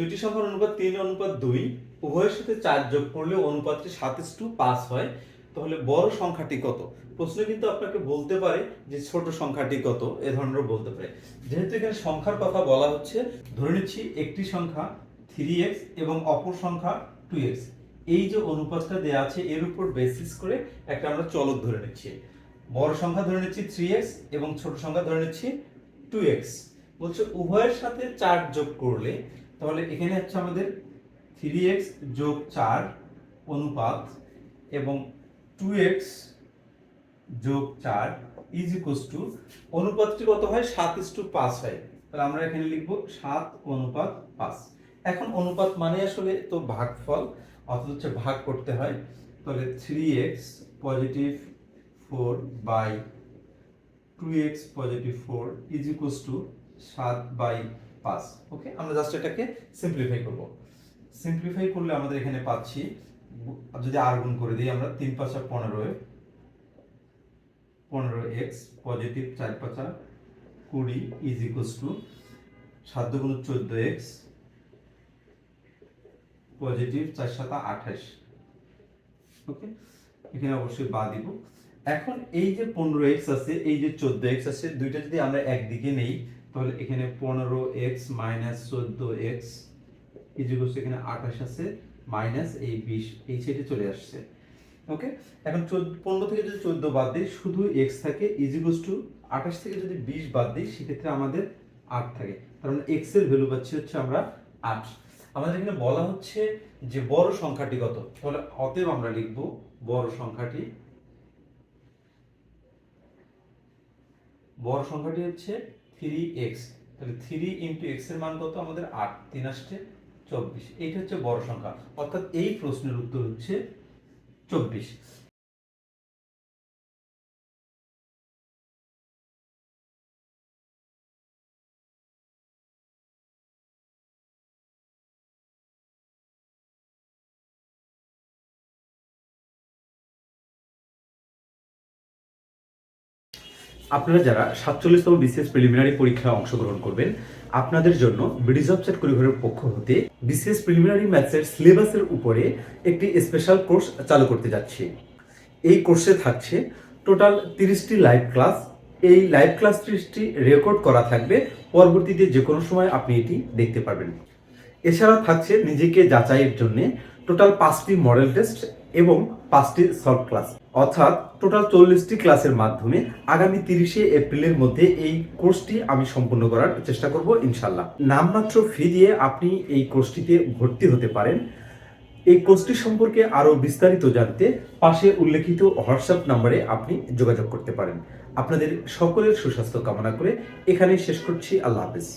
দুইটি সংখ্যার অনুপাত তিন, অনুপাত দুই, উভয়ের সাথে চার যোগ করলে অনুপাতটি সাত টু পাঁচ হয়। তাহলে বড় সংখ্যাটি কত? প্রশ্ন কিন্তু আপনাকে বলতে পারে যে ছোট সংখ্যাটি কত, এ ধরনের বলতে পারে। যেহেতু এখানে সংখ্যার কথা বলা হচ্ছে, ধরে নিচ্ছি একটি সংখ্যা থ্রি এক্স এবং অপর সংখ্যা টু এক্স। এই যে অনুপাতটা দেওয়া আছে, এর উপর বেসিস করে একটা আমরা চলক ধরে নিচ্ছি। বড় সংখ্যা ধরে নিচ্ছি থ্রি এক্স এবং ছোট সংখ্যা ধরে নিচ্ছি টু এক্স। বলছে উভয়ের সাথে চার যোগ করলে তাহলে এখানে হচ্ছে আমাদের থ্রি এক্স যোগ চার অনুপাত এবং টু এক্স যোগ চার ইজ ইকুয়াস টু অনুপাতটি কত হয়? সাত ইস টু পাঁচ হয়। তাহলে আমরা এখানে লিখব সাত অনুপাত পাঁচ। এখন অনুপাত মানে আসলে তো ভাগফল, অর্থাৎ হচ্ছে ভাগ করতে হয়। তাহলে three X positive four by two X positive four is equals two সাত বাই পাঁচ ওকে আমরা জাস্ট এটাকে সিম্পলিফাই করব। সিম্পলিফাই করলে আমাদের এখানে পাচ্ছি, যদি আর গুণ করে দিই আমরা তিন পাঁচা পনেরো পনেরো এক্স পজিটিভ চার পাঁচা কুড়ি ইজ ইকুয়াস টু সাত দুগুণ চোদ্দ এক্স পজিটিভ চার সাতা আঠাশ। ওকে এখানে অবশ্যই বা দিব। এখন এই যে পনেরো এক্স আছে, এই যে চোদ্দ এক্স আছে, দুইটা যদি আমরা একদিকে নেই তাহলে এখানে পনেরো এক্স মাইনাস চোদ্দ এক্স ইজিকোস এখানে আঠাশ আছে মাইনাস এই বিশ, এই সাইডে চলে আসছে। ওকে এখন পনেরো থেকে যদি চোদ্দ বাদ দিই, শুধু এক্স থাকে ইজিকোস টু আঠাশ থেকে যদি বিশ বাদ দিই, সেক্ষেত্রে আমাদের আট থাকে। তার মানে এক্সের ভ্যালু পাচ্ছি হচ্ছে আমরা আট। আমাদের এখানে বলা হচ্ছে যে বড় সংখ্যাটি কত? তাহলে অতএব আমরা লিখব বড় সংখ্যাটি। বড় সংখ্যাটি হচ্ছে থ্রি এক্স তাহলে থ্রি ইন্টু এক্সের মান কত? আমাদের আট, তিন আসছে চব্বিশ। এইটা হচ্ছে বড় সংখ্যা। অর্থাৎ এই প্রশ্নের উত্তর হচ্ছে চব্বিশ। আপনারা যারা সাতচল্লিশতম বিসিএস প্রিলিমিনারি পরীক্ষায় অংশগ্রহণ করবেন, আপনাদের জন্য ব্রিটিশ অফসেট কুড়িঘরের পক্ষ হতে বিসিএস প্রিলিমিনারি ম্যাথসের সিলেবাসের উপরে একটি স্পেশাল কোর্স চালু করতে যাচ্ছি। এই কোর্সে থাকছে টোটাল তিরিশটি লাইভ ক্লাস। এই লাইভ ক্লাস ত্রিশটি রেকর্ড করা থাকবে, পরবর্তীতে যে কোনো সময় আপনি এটি দেখতে পারবেন। এছাড়া থাকছে নিজেকে যাচাইয়ের জন্য টোটাল পাঁচটি মডেল টেস্ট এবং পাঁচটি সলভ ক্লাস। অর্থাৎ টোটাল চল্লিশটি ক্লাসের মাধ্যমে আগামী তিরিশে এপ্রিলের মধ্যে এই কোর্সটি আমি সম্পূর্ণ করার চেষ্টা করব ইনশাল্লাহ নামমাত্র ফি দিয়ে আপনি এই কোর্সটিতে ভর্তি হতে পারেন। এই কোর্সটি সম্পর্কে আরও বিস্তারিত জানতে পাশে উল্লেখিত হোয়াটসঅ্যাপ নাম্বারে আপনি যোগাযোগ করতে পারেন। আপনাদের সকলের সুস্বাস্থ্য কামনা করে এখানে শেষ করছি। আল্লাহ হাফিজ।